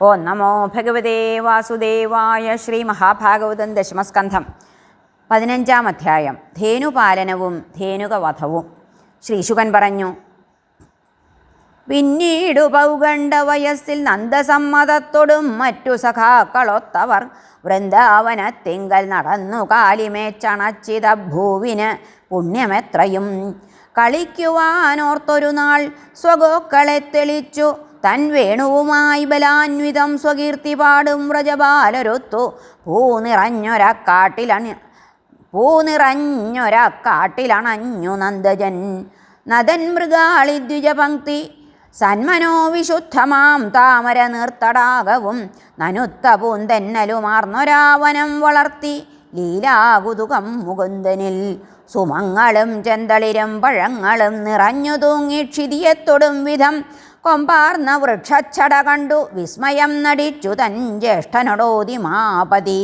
ഓം നമോ ഭഗവതേ വാസുദേവായ ശ്രീ മഹാഭാഗവതം ദശമസ്കന്ധം. പതിനഞ്ചാം അധ്യായം. ധേനുപാലനവും ധേനുകവധവും. ശ്രീശുകൻ പറഞ്ഞു പിന്നീടു പൗഗണ്ഡ വയസ്സിൽ നന്ദസമ്മതത്തോടും മറ്റു സഖാക്കളൊത്തവർ വൃന്ദാവനത്തിങ്കൽ നടന്നു കാലിമേ കാലിമേച്ചണച്ചിത ഭൂവിന് പുണ്യമെത്രയും. കളിക്കുവാനോർത്തൊരു നാൾ സ്വഗോക്കളെ തെളിച്ചു തൻ വേണുവുമായി ബലാന്വിതം സ്വകീർത്തി പാടും വ്രജബാലരൊത്തു. പൂനിറഞ്ഞൊരക്കാട്ടിലണി പൂനിറഞ്ഞൊരക്കാട്ടിലണഞ്ഞു നന്ദജൻ. നദൻ മൃഗാളി ദ്വിജപങ്ക്തി സന്മനോ വിശുദ്ധമാം താമര നീർത്തടാകവും. നനുത്ത പൂന്തെന്നലുമാർന്നൊരാവനം വളർത്തി ലീലാകുതുകം മുകുന്ദനിൽ. സുമങ്ങളും ചെന്തളിരും പഴങ്ങളും നിറഞ്ഞു തൂങ്ങി ക്ഷിതിയെത്തൊടും വിധം. കൊമ്പാർന്ന വൃക്ഷച്ചട കണ്ടു. വിസ്മയം നടിച്ചു തൻ ജ്യേഷ്ഠനടോതി മാപതി.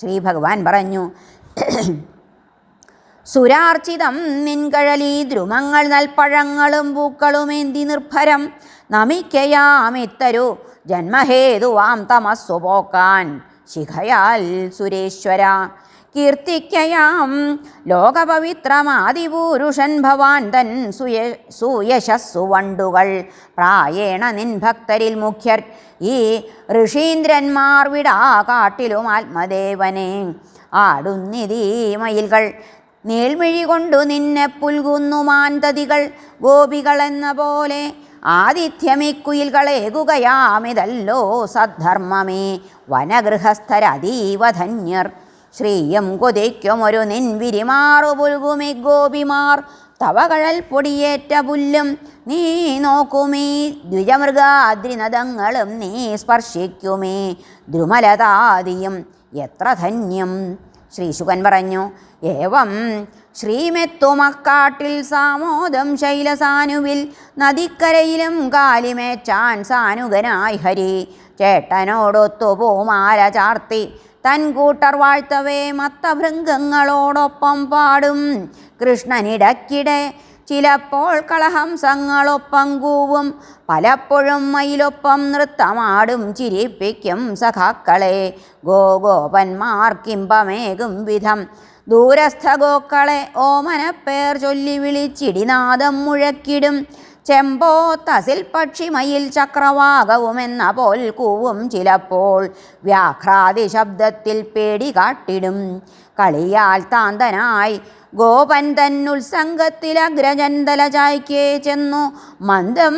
ശ്രീ ഭഗവാൻ പറഞ്ഞു സുരാർച്ചിതം നിൻകഴലി ദ്രുമങ്ങൾ നൽപ്പഴങ്ങളും പൂക്കളുമേന്തി നിർഭരം. നമിക്കയാമിത്തരു ജന്മഹേതുവാം തമസ്സു പോക്കാൻ ശിഖയാൽ സുരേശ്വര. കീർത്തിക്കയാം. ലോകപവിത്രമാതിപൂരുഷൻ ഭവാൻ തൻ സുയ സുയശസ്സു വണ്ടുകൾ. പ്രായേണ നിൻ ഭക്തരിൽ മുഖ്യർ ഈ ഋഷീന്ദ്രന്മാർ വിടാ കാട്ടിലും ആത്മദേവനെ. ആടുന്നിതീ മയിൽകൾ നീൾമിഴി കൊണ്ടു നിന്നെ പുൽകുന്നു മാന്തതികൾ. ഗോപികളെന്ന പോലെ ആതിഥ്യമിക്കുയിൽകളേകുകയാമിതല്ലോ സദ്ധർമ്മമേ. വനഗൃഹസ്ഥരതീവ ധന്യർ ശ്രീയം കൊതിക്കുമൊരു നിൻ വിരിമാറു പുൽകുമി ഗോപിമാർ. തവകഴൽ പൊടിയേറ്റ പുല്ലും നീ നോക്കുമീ. ദ്വിജമൃഗാദ്രിനദങ്ങളും നീ സ്പർശിക്കുമേ. ദ്രുമലതാദിയും എത്ര ധന്യം. ശ്രീശുകൻ പറഞ്ഞു ഏവം ശ്രീമെത്തുമക്കാട്ടിൽ സാമോദം ശൈലസാനുവിൽ നദിക്കരയിലും കാലിമേച്ചാൻ സാനുഗനായി ഹരി. ചേട്ടനോടൊത്തു പൂമാല ചാർത്തി തൻ കൂട്ടർ വാഴ്ത്തവേ മത്തഭൃംഗങ്ങളോടൊപ്പം പാടും. കൃഷ്ണനിടക്കിടെ ചിലപ്പോൾ കളഹംസങ്ങളൊപ്പം കൂവും പലപ്പോഴും മയിലൊപ്പം നൃത്തമാടും. ചിരിപ്പിക്കും സഖാക്കളെ ഗോഗോപന്മാർക്കിമ്പമേകും വിധം. ദൂരസ്ഥ ഗോക്കളെ ഓമനപ്പേർ ചൊല്ലി വിളിച്ചിടിനാദം മുഴക്കിടും. ചെമ്പോ തസിൽ പക്ഷി മയിൽ ചക്രവാകവുമെന്ന പോൽ കൂവും ചിലപ്പോൾ. വ്യാഘ്രാതി ശബ്ദത്തിൽ പേടി കാട്ടിടും. കളിയാൽ താന്തനായി ഗോപൻ തന്നുത്സംഗത്തിൽ അഗ്രജൻ ചായ്ക്കേ ചെന്നു മന്ദം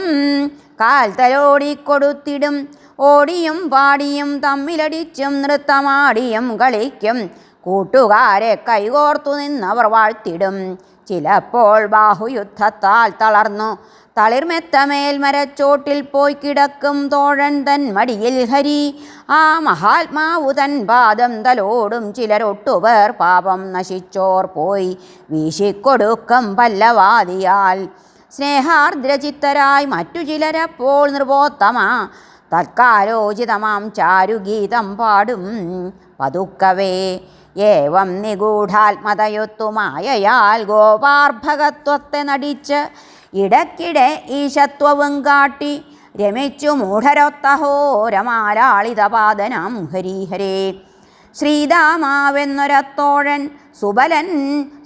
കാൽ തലോടിക്കൊടുത്തിടും ഓടിയും പാടിയും തമ്മിലടിച്ചും നൃത്തമാടിയും കളിക്കും. കൂട്ടുകാരെ കൈകോർത്തു നിന്നവർ വാഴ്ത്തിടും. ചിലപ്പോൾ ബാഹുയുദ്ധത്താൽ തളർന്നു തളിർമെത്തമേൽ മരച്ചോട്ടിൽ പോയി കിടക്കും തോഴൻ തൻ മടിയിൽ ഹരി. ആ മഹാത്മാവു തൻ പാദം തലോടും ചിലരൊട്ടുപേർ പാപം നശിച്ചോർ പോയി വീശിക്കൊടുക്കും പല്ലവാദിയാൽ സ്നേഹാർദ്രചിത്തരായി മറ്റു ചിലരപ്പോൾ നിർവോത്തമ തൽക്കാലോചിതമാം ചാരുഗീതം പാടും പതുക്കവേ. ഏവം നിഗൂഢാത്മതയൊത്തുമായയാൽ ഗോപാർഭകത്വത്തെ നടിച്ച് ഇടയ്ക്കിടെ ഈശത്വവും കാട്ടി രമിച്ചു മൂഢരൊത്തഹോ രമാലാളിതപാദനം ഹരിഹരേ. ശ്രീതാമാവെന്നൊരത്തോഴൻ സുബലൻ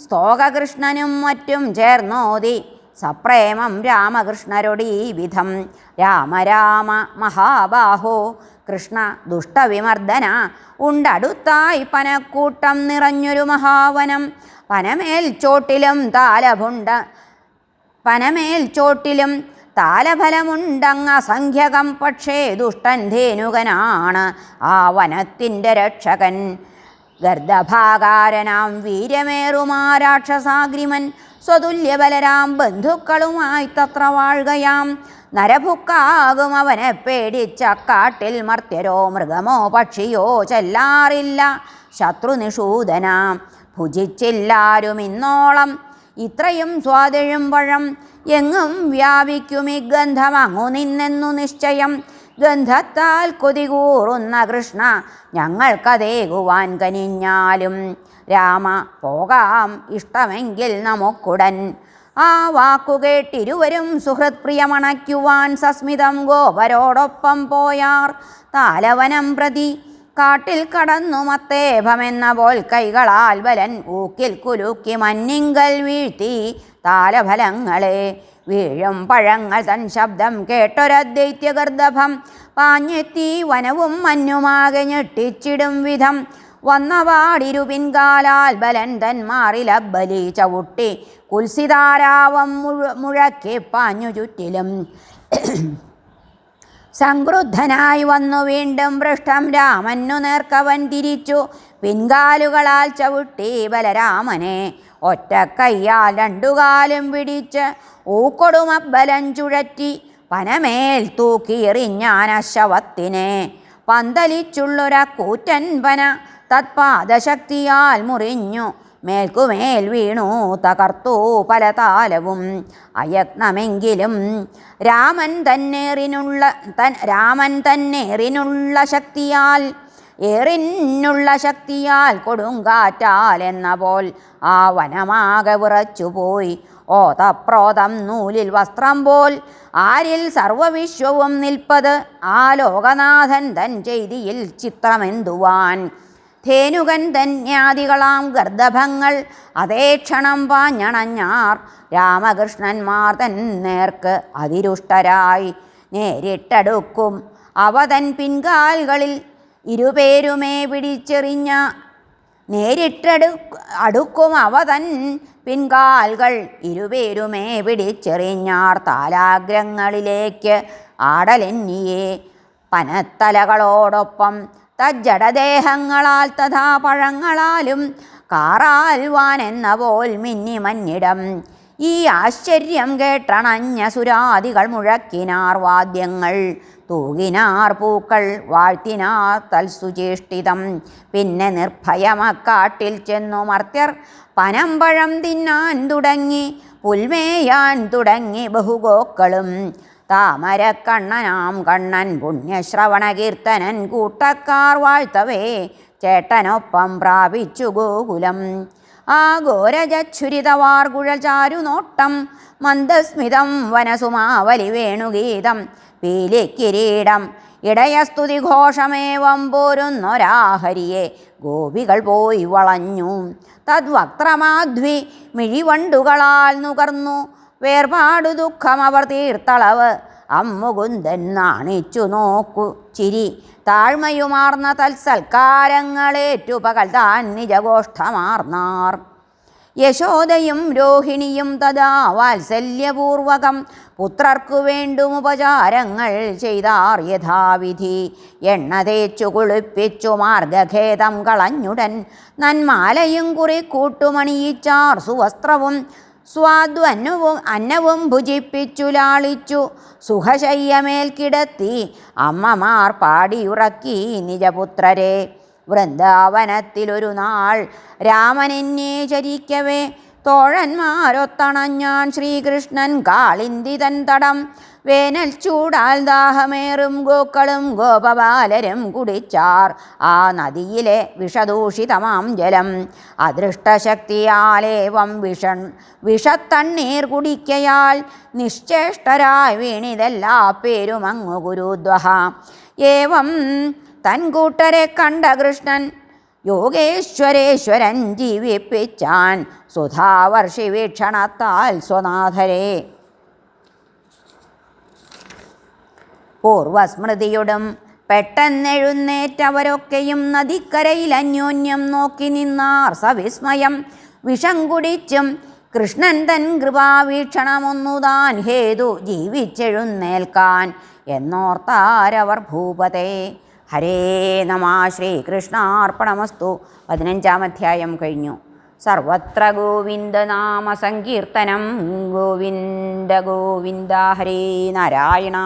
സ്തോകകൃഷ്ണനും മറ്റും ചേർന്നോതി സപ്രേമം രാമകൃഷ്ണരൊടീ വിധം. രാമ രാമ മഹാബാഹോ കൃഷ്ണ ദുഷ്ടവിമർദ്ദന ഉണ്ടടുത്തായി പനക്കൂട്ടം നിറഞ്ഞൊരു മഹാവനം. പനമേൽ ചോട്ടിലും താലഭുണ്ട. പനമേൽ ചോട്ടിലും താലഫലമുണ്ടങ്ങ സംഖ്യകം പക്ഷേ ദുഷ്ടൻ ധേനുകനാണ് ആ വനത്തിന്റെ രക്ഷകൻ. ഗർദഭാകാരനാം വീര്യമേറുമാ രാക്ഷസാഗ്രിമൻ. സ്വതുല്യബലരാം ബന്ധുക്കളുമായി തത്ര വാഴുകയാം. നരഭുക്കാകും അവനെ പേടിച്ച കാട്ടിൽ മർത്യരോ മൃഗമോ പക്ഷിയോ ചെല്ലാറില്ല. ശത്രുനിഷൂദനാം ഭുജിച്ചില്ലാരും ഇന്നോളം ഇത്രയും സ്വാദിഴും പഴം എങ്ങും വ്യാപിക്കും ഈ ഗന്ധം അങ്ങു നിന്നെന്നു നിശ്ചയം. ഗന്ധത്താൽ കൊതികൂറുന്ന കൃഷ്ണ ഞങ്ങൾക്കതേകുവാൻ കനിഞ്ഞാലും. രാമ പോകാം ഇഷ്ടമെങ്കിൽ നമുക്കുടൻ. ആ വാക്കുകേട്ടിരുവരും സുഹൃത്പ്രിയമണയ്ക്കുവാൻ സസ്മിതം ഗോപരോടൊപ്പം പോയാർ. താലവനം പ്രതി കാട്ടിൽ കടന്നു മത്തേഭമെന്ന പോൽ കൈകളാൽ ബലൻ ഊക്കിൽ കുലുക്കി മഞ്ഞിങ്കൽ വീഴ്ത്തി താലഫലങ്ങളെ. വീഴും പഴങ്ങൾ തൻ ശബ്ദം കേട്ടൊരദ്വൈത്യഗർദഭം പാഞ്ഞെത്തി വനവും മഞ്ഞുമാകെ ഞെട്ടിച്ചിടും വിധം. വന്നവാടിരു പിൻകാലാൽ ബലൻ തന്മാറില ബലി ചവിട്ടി കുൽസിതാരാവം മുഴ മുഴക്കി പാഞ്ഞു ചുറ്റിലും. സംക്രുദ്ധനായി വന്നു വീണ്ടും പൃഷ്ഠം രാമനു നേർക്കവൻ തിരിച്ചു. പിൻകാലുകളാൽ ചവിട്ടി ബലരാമനെ ഒറ്റ കയ്യാൽ രണ്ടുകാലും പിടിച്ച് ഊക്കൊടുമബലം ചുഴറ്റി. പനമേൽ തൂക്കിയെറിഞ്ഞാനശവത്തിനെ പന്തലിച്ചുള്ളൊരക്കൂറ്റൻ പന്തലിച്ചുള്ളൊര കൂറ്റൻ പന തത്പാദശക്തിയാൽ മുറിഞ്ഞു. മേൽക്കുമേൽ വീണു തകർത്തു പല താലവും. അയത്നമെങ്കിലും രാമൻ തന്നേറിനുള്ള തൻ രാമൻ തന്നേറിനുള്ള ശക്തിയാൽ ഏറിനുള്ള ശക്തിയാൽ കൊടുങ്കാറ്റാൽ എന്ന പോൽ ആ വനമാകെ വിറച്ചുപോയി ഓതപ്രോതം നൂലിൽ വസ്ത്രം പോൽ ആരിൽ സർവവിശ്വവും നിൽപ്പത് ആ ലോകനാഥൻ തൻ ചെയ്തിയിൽ ചിത്രമെന്തുവാൻ. ധേനുകൻ ധന്യാദികളാം ഗർദഭങ്ങൾ. അതേ ക്ഷണം പാഞ്ഞണഞ്ഞാർ രാമകൃഷ്ണന്മാർ തൻ നേർക്ക് അതിരുഷ്ടരായി നേരിട്ടടുക്കും. അവതൻ തൻ പിൻകാൽകളിൽ ഇരുപേരുമേ പിടിച്ചെറിഞ്ഞ നേരിട്ടടു അടുക്കും അവ തൻ പിൻകാൽകൾ ഇരുപേരുമേ പിടിച്ചെറിഞ്ഞാർ. താലാഗ്രങ്ങളിലേക്ക് ആടലെന്നിയെ പനത്തലകളോടൊപ്പം തജ്ജടദേഹങ്ങളാൽ തഥാ പഴങ്ങളാലും കാറാൽവാൻ എന്ന പോൽ മിന്നി മഞ്ഞിടം. ഈ ആശ്ചര്യം കേട്ടണഞ്ഞ സുരാദികൾ മുഴക്കിനാർ വാദ്യങ്ങൾ തൂകിനാർ പൂക്കൾ വാഴ്ത്തിനാർ തൽസുചേഷ്ടിതം. പിന്നെ നിർഭയമക്കാട്ടിൽ ചെന്നു മർത്യർ പനമ്പഴം തിന്നാൻ തുടങ്ങി പുൽമേയാൻ തുടങ്ങി ബഹുഗോക്കളും. താമരക്കണ്ണനാം കണ്ണൻ പുണ്യശ്രവണകീർത്തനൻ കൂട്ടക്കാർ വാഴ്ത്തവേ ചേട്ടനൊപ്പം പ്രാപിച്ചു ഗോകുലം. ആ ഘോരജച്ഛുരിതവാർ കുഴചാരു നോട്ടം മന്ദസ്മിതം വനസുമാവലി വേണുഗീതം പീലിക്കിരീടം ഇടയസ്തുതി ഘോഷമേവം പോരുന്നൊരാഹരിയെ ഗോപികൾ പോയി വളഞ്ഞു. തദ്വക്ത്രമാധ്വി മിഴിവണ്ടുകളാൽ നുകർന്നു. വേർപാടു ദുഃഖം അവർ തീർത്തളവ്. അമ്മുകുന്ദൻ നാണിച്ചു നോക്കു ചിരി. താഴ്മയുമാർന്ന തൽസൽക്കാരങ്ങളേറ്റു പകൽ താൻ നിജഗോഷ്ഠമാർന്നാർ. യശോദയും രോഹിണിയും തഥാ വാത്സല്യപൂർവകം പുത്രർക്കു വേണ്ടും ഉപചാരങ്ങൾ ചെയ്താർ യഥാവിധി. എണ്ണ തേച്ചു കുളിപ്പിച്ചു മാർഗഖേദം കളഞ്ഞുടൻ നന്മാലയും കുറി കൂട്ടുമണിയിച്ചാർ സുവസ്ത്രവും സ്വാദ്വന്നവും അന്നവും ഭുജിപ്പിച്ചു ലാളിച്ചു. സുഖശയ്യമേൽ കിടത്തി അമ്മമാർ പാടിയുറക്കി നിജപുത്രരെ വൃന്ദാവനത്തിലൊരു നാൾ രാമനെന്നെ ചരിക്കവേ. തോഴന്മാരൊത്തണഞ്ഞാൻ ശ്രീകൃഷ്ണൻ കാളിന്തി തൻ തടം. വേനൽ ചൂടാൽ ദാഹമേറും ഗോക്കളും ഗോപബാലരും കുടിച്ചാർ. ആ നദിയിലെ വിഷദൂഷിതമാം ജലം. അദൃഷ്ടശക്തിയാലേവം വിഷൻ വിഷത്തണ്ണീർ കുടിക്കയാൽ നിശ്ചേഷ്ടരായി വീണിതെല്ലാ പേരും അങ്ങു ഗുരുദ്വഹ. ഏവം തൻകൂട്ടരെ കണ്ട കൃഷ്ണൻ യോഗേശ്വരേശ്വരൻ ജീവിപ്പിച്ചാൻ സുധാവർഷി വീക്ഷണത്താൽ സ്വനാഥരെ. പൂർവസ്മൃതിയുടും പെട്ടെന്നെഴുന്നേറ്റവരൊക്കെയും നദിക്കരയിൽ അന്യോന്യം നോക്കി നിന്നാർ. സവിസ്മയം വിഷം കുടിച്ചും കൃഷ്ണൻ തൻ കൃപാവീക്ഷണമൊന്നുതാൻ ഹേതു ജീവിച്ചെഴുന്നേൽക്കാൻ എന്നോർത്താരവർ ഭൂപതേ. ഹരേ നമ ശ്രീകൃഷ്ണാർപ്പണമസ്തു പതിനഞ്ചാം അധ്യായം കഴിഞ്ഞു. സർവത്ര ഗോവിന്ദനാമ സങ്കീർത്തനം. ഗോവിന്ദ ഗോവിന്ദ ഹരേ നാരായണ.